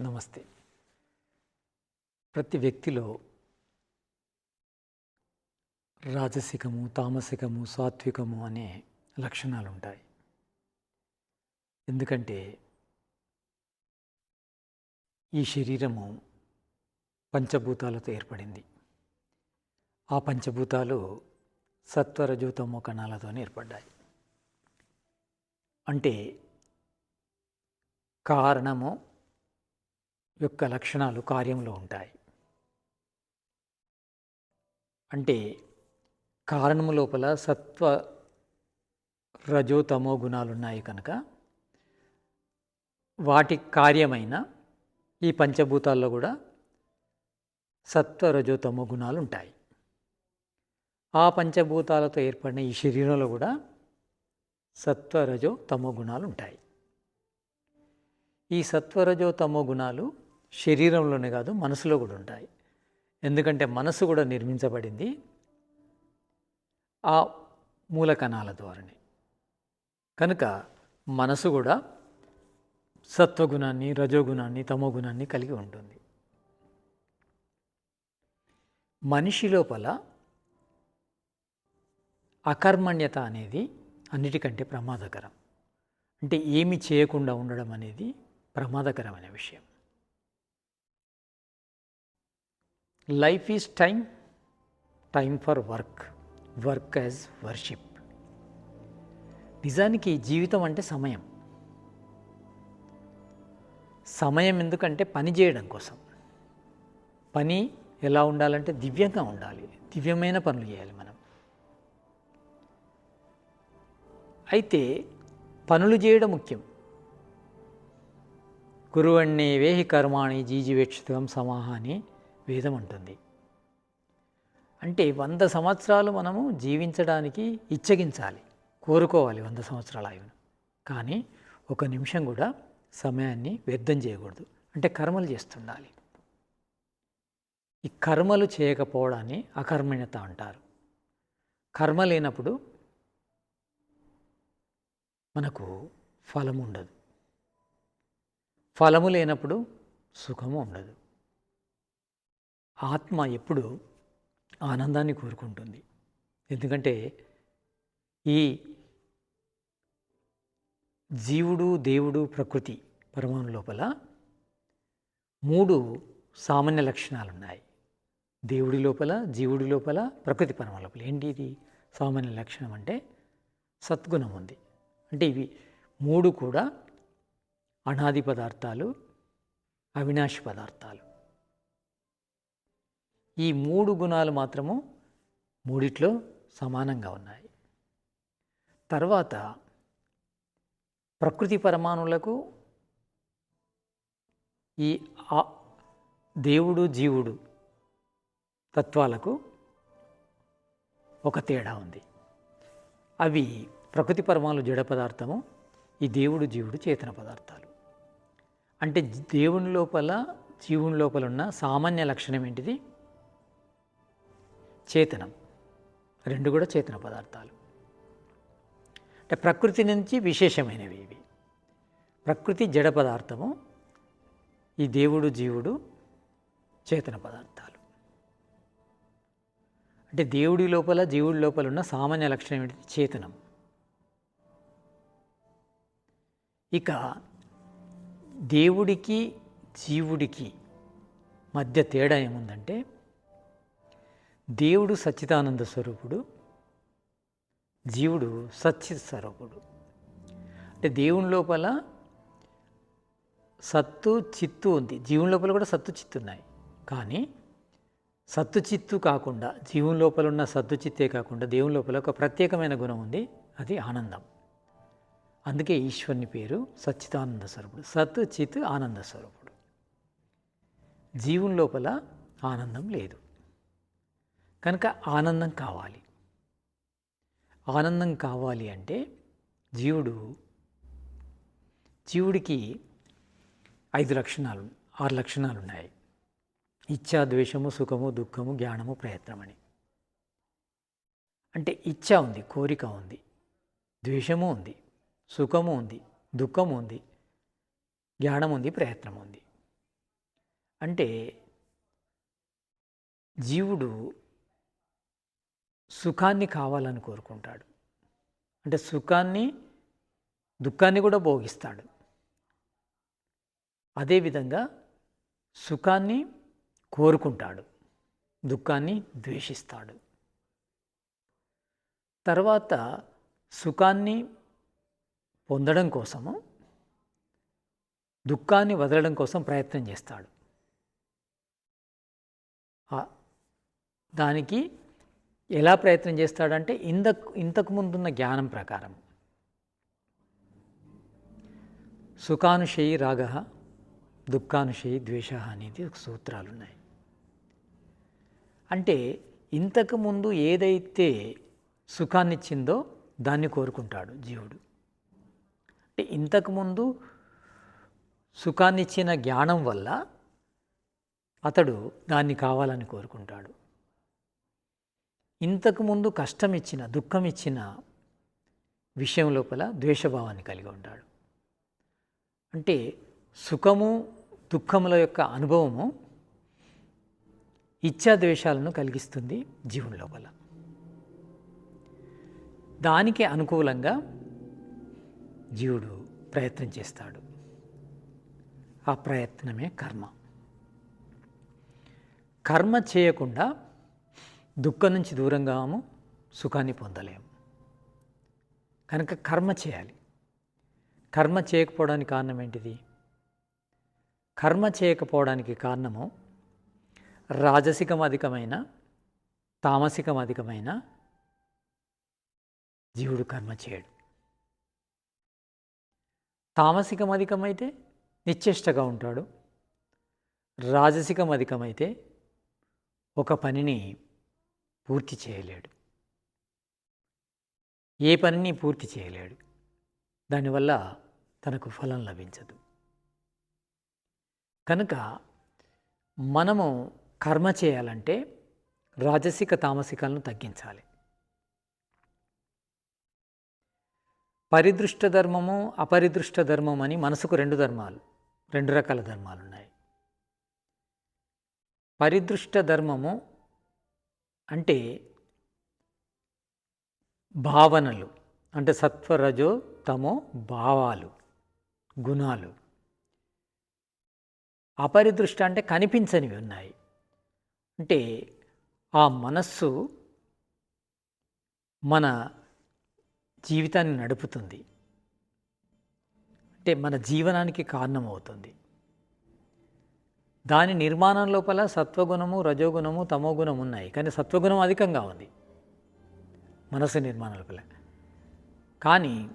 నమస్తే. ప్రతి వ్యక్తిలో రాజసికము తామసికము సాత్వికము అనే లక్షణాలు ఉంటాయి ఎందుకంటే ఈ శరీరము పంచభూతాలతో ఏర్పడింది. ఆ పంచభూతాలు సత్వరజోతమో కణాలతో ఏర్పడ్డాయి. అంటే కారణము యొక్క లక్షణాలు కార్యంలో ఉంటాయి. అంటే కారణము లోపల సత్వ రజోతమో గుణాలు ఉన్నాయి కనుక వాటి కార్యమైన ఈ పంచభూతాల్లో కూడా సత్వ రజోతమో గుణాలు ఉంటాయి. ఆ పంచభూతాలతో ఏర్పడిన ఈ శరీరంలో కూడా సత్వ రజో తమో గుణాలు ఉంటాయి. ఈ సత్వరజో తమో గుణాలు శరీరంలోనే కాదు మనసులో కూడా ఉంటాయి. ఎందుకంటే మనసు కూడా నిర్మించబడింది ఆ మూల కణాల ద్వారానే. కనుక మనసు కూడా సత్వగుణాన్ని రజోగుణాన్ని తమోగుణాన్ని కలిగి ఉంటుంది. మనిషి లోపల అకర్మణ్యత అనేది అన్నిటికంటే ప్రమాదకరం. అంటే ఏమి చేయకుండా ఉండడం అనేది ప్రమాదకరమైన విషయం. Life is time time for work work as worship నిజానికి జీవితం అంటే సమయం. సమయం ఎందుకంటే పని చేయడం కోసం. పని ఎలా ఉండాలంటే దివ్యంగా ఉండాలి. దివ్యమైన పనులు చేయాలి మనం. అయితే పనులు చేయడం ముఖ్యం. కురువణ్ణే వేహి కర్మాణి జీజీవేక్షితం సమాహాని వేదం అంటుంది అంటే వంద సంవత్సరాలు మనము జీవించడానికి ఇచ్చగించాలి కోరుకోవాలి వంద సంవత్సరాల ఆయువును. కానీ ఒక నిమిషం కూడా సమయాన్ని వ్యర్థం చేయకూడదు. అంటే కర్మలు చేస్తుండాలి. ఈ కర్మలు చేయకపోవడాన్ని అకర్మణ్యత అంటారు. కర్మ లేనప్పుడు మనకు ఫలం ఉండదు. ఫలము లేనప్పుడు సుఖము ఉండదు. ఆత్మ ఎప్పుడు ఆనందాన్ని కోరుకుంటుంది. ఎందుకంటే ఈ జీవుడు దేవుడు ప్రకృతి పరమాణు లోపల మూడు సామాన్య లక్షణాలు ఉన్నాయి దేవుడి లోపల జీవుడి లోపల ప్రకృతి పరమ లోపల. ఏంటి ఇది? సామాన్య లక్షణం అంటే సద్గుణం ఉంది. అంటే ఇవి మూడు కూడా అనాది పదార్థాలు అవినాశి పదార్థాలు. ఈ మూడు గుణాలు మాత్రము మూడిట్లో సమానంగా ఉన్నాయి. తర్వాత ప్రకృతి పరమాణులకు ఈ దేవుడు జీవుడు తత్వాలకు ఒక తేడా ఉంది. అవి ప్రకృతి పరమాణులు జడ పదార్థము ఈ దేవుడు జీవుడు చేతన పదార్థాలు. అంటే దేవుని లోపల జీవుని లోపల ఉన్న సామాన్య లక్షణం ఏంటిది? చేతనం. రెండు కూడా చేతన పదార్థాలు. అంటే ప్రకృతి నుంచి విశేషమైనవి ఇవి. ప్రకృతి జడ పదార్థము ఈ దేవుడు జీవుడు చేతన పదార్థాలు. అంటే దేవుడి లోపల జీవుడి లోపల ఉన్న సామాన్య లక్షణం ఏంటిది చేతనం. ఇక దేవుడికి జీవుడికి మధ్య తేడా ఏముందంటే దేవుడు సచ్చిదానంద స్వరూపుడు జీవుడు సచ్చిత్ స్వరూపుడు. అంటే దేవుని లోపల సత్తు చిత్తు ఉంది. జీవుని లోపల కూడా సత్తు చిత్తు ఉన్నాయి. కానీ సత్తు చిత్తు కాకుండా జీవుని లోపల ఉన్న సత్తు చిత్తే కాకుండా దేవుని లోపల ఒక ప్రత్యేకమైన గుణం ఉంది. అది ఆనందం. అందుకే ఈశ్వరుని పేరు సచ్చిదానంద స్వరూపుడు. సత్తు చిత్ ఆనంద స్వరూపుడు. జీవుని లోపల ఆనందం లేదు. కనుక ఆనందం కావాలి. ఆనందం కావాలి అంటే జీవుడు జీవుడికి ఐదు లక్షణాలు ఆరు లక్షణాలు ఉన్నాయి ఇచ్చా ద్వేషము సుఖము దుఃఖము జ్ఞానము ప్రయత్నం అని. అంటే ఇచ్చ ఉంది కోరిక ఉంది ద్వేషము ఉంది సుఖము ఉంది దుఃఖము ఉంది జ్ఞానం ఉంది ప్రయత్నం ఉంది. అంటే జీవుడు సుఖాన్ని కావాలని కోరుకుంటాడు. అంటే సుఖాన్ని దుఃఖాన్ని కూడా భోగిస్తాడు. అదేవిధంగా సుఖాన్ని కోరుకుంటాడు. దుఃఖాన్ని ద్వేషిస్తాడు. తర్వాత సుఖాన్ని పొందడం కోసము దుఃఖాన్ని వదలడం కోసం ప్రయత్నం చేస్తాడు. దానికి ఎలా ప్రయత్నం చేస్తాడంటే ఇంత ఇంతకు ముందున్న జ్ఞానం ప్రకారం. సుఖానుషయి రాగ దుఃఖానుషయి ద్వేష అనేది ఒక సూత్రాలు ఉన్నాయి అంటే ఇంతకు ముందు ఏదైతే సుఖాన్నిచ్చిందో దాన్ని కోరుకుంటాడు జీవుడు. అంటే ఇంతకుముందు సుఖాన్నిచ్చిన జ్ఞానం వల్ల అతడు దాన్ని కావాలని కోరుకుంటాడు. ఇంతకుముందు కష్టం ఇచ్చిన దుఃఖం ఇచ్చిన విషయం లోపల ద్వేషభావాన్ని కలిగి ఉంటాడు. అంటే సుఖము దుఃఖముల యొక్క అనుభవము ఇచ్చాద్వేషాలను కలిగిస్తుంది జీవుని లోపల. దానికి అనుకూలంగా జీవుడు ప్రయత్నం చేస్తాడు. ఆ ప్రయత్నమే కర్మ. కర్మ చేయకుండా దుఃఖం నుంచి దూరంగాము సుఖాన్ని పొందలేము. కనుక కర్మ చేయాలి. కర్మ చేయకపోవడానికి కారణం ఏంటిది? కర్మ చేయకపోవడానికి కారణము రాజసికం అధికమైన తామసికం అధికమైన జీవుడు కర్మ చేయడు. తామసికం అధికమైతే నిశ్చేష్టగా ఉంటాడు. రాజసికం అధికమైతే ఒక పనిని పూర్తి చేయలేడు. ఏ పనిని పూర్తి చేయలేడు. దానివల్ల తనకు ఫలం లభించదు. కనుక మనము కర్మ చేయాలంటే రాజసిక తామసికాలను తగ్గించాలి. పరిదృష్ట ధర్మము అపరిదృష్ట ధర్మం అని మనసుకు రెండు ధర్మాలు రెండు రకాల ధర్మాలు ఉన్నాయి పరిదృష్ట ధర్మము అంటే భావనలు అంటే సత్వరజో తమో భావాలు గుణాలు. అపరిదృష్ట అంటే కనిపించనివి ఉన్నాయి. అంటే ఆ మనస్సు మన జీవితాన్ని నడుపుతుంది. అంటే మన జీవనానికి కారణమవుతుంది. దాని నిర్మాణం లోపల సత్వగుణము రజోగుణము తమోగుణం ఉన్నాయి. కానీ సత్వగుణం అధికంగా ఉంది. మనసు నిర్మాణం లోపల. కానీ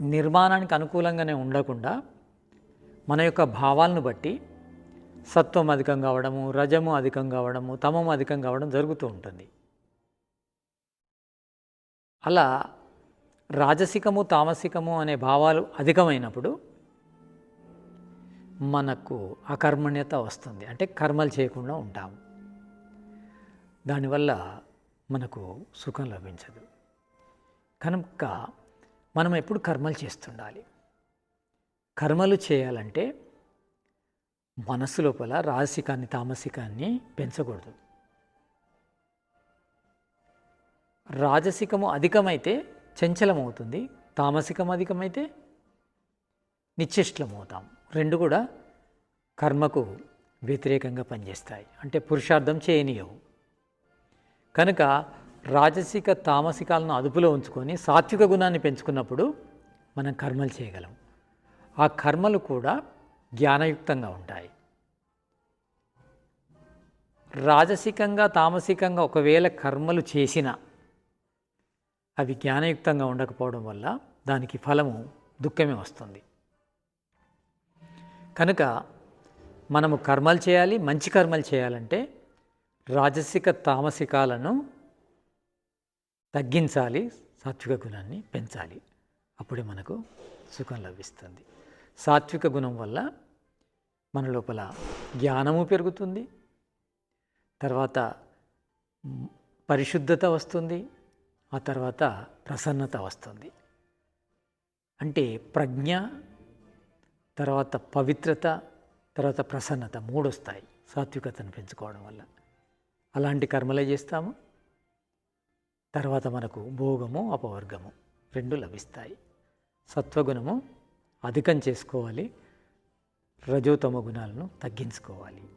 నిర్మాణానికి అనుకూలంగానే ఉండకుండా మన యొక్క భావాలను బట్టి సత్వం అధికం కావడము రజము అధికం కావడము తమము అధికం కావడం జరుగుతూ ఉంటుంది. అలా రాజసికము తామసికము అనే భావాలు అధికమైనప్పుడు మనకు అకర్మణ్యత వస్తుంది. అంటే కర్మలు చేయకుండా ఉంటాము దానివల్ల మనకు సుఖం లభించదు. కనుక మనం ఎప్పుడు కర్మలు చేస్తుండాలి? కర్మలు చేయాలంటే మనసు లోపల రాజసికాన్ని తామసికాన్ని పెంచకూడదు. రాజసికము అధికమైతే చంచలమవుతుంది. తామసికం అధికమైతే నిశ్చిష్టమవుతాం రెండు కూడా కర్మకు వ్యతిరేకంగా పనిచేస్తాయి. అంటే పురుషార్థం చేయనీయవు. కనుక రాజసిక తామసికాలను అదుపులో ఉంచుకొని సాత్విక గుణాన్ని పెంచుకున్నప్పుడు మనం కర్మలు చేయగలం. ఆ కర్మలు కూడా జ్ఞానయుక్తంగా ఉంటాయి. రాజసికంగా తామసికంగా ఒకవేళ కర్మలు చేసిన అవి జ్ఞానయుక్తంగా ఉండకపోవడం వల్ల దానికి ఫలము దుఃఖమే వస్తుంది. కనుక మనము కర్మలు చేయాలి మంచి కర్మలు చేయాలంటే రాజసిక తామసికాలను తగ్గించాలి సాత్విక గుణాన్ని పెంచాలి. అప్పుడే మనకు సుఖం లభిస్తుంది. సాత్విక గుణం వల్ల మన లోపల జ్ఞానము పెరుగుతుంది. తర్వాత పరిశుద్ధత వస్తుంది. ఆ తర్వాత ప్రసన్నత వస్తుంది. అంటే ప్రజ్ఞ తర్వాత పవిత్రత తర్వాత ప్రసన్నత మూడు వస్తాయి సాత్వికతను పెంచుకోవడం వల్ల. అలాంటి కర్మలే చేస్తాము. తర్వాత మనకు భోగము అపవర్గము రెండు లభిస్తాయి. సత్వగుణము అధికం చేసుకోవాలి. రజోతమ గుణాలను తగ్గించుకోవాలి.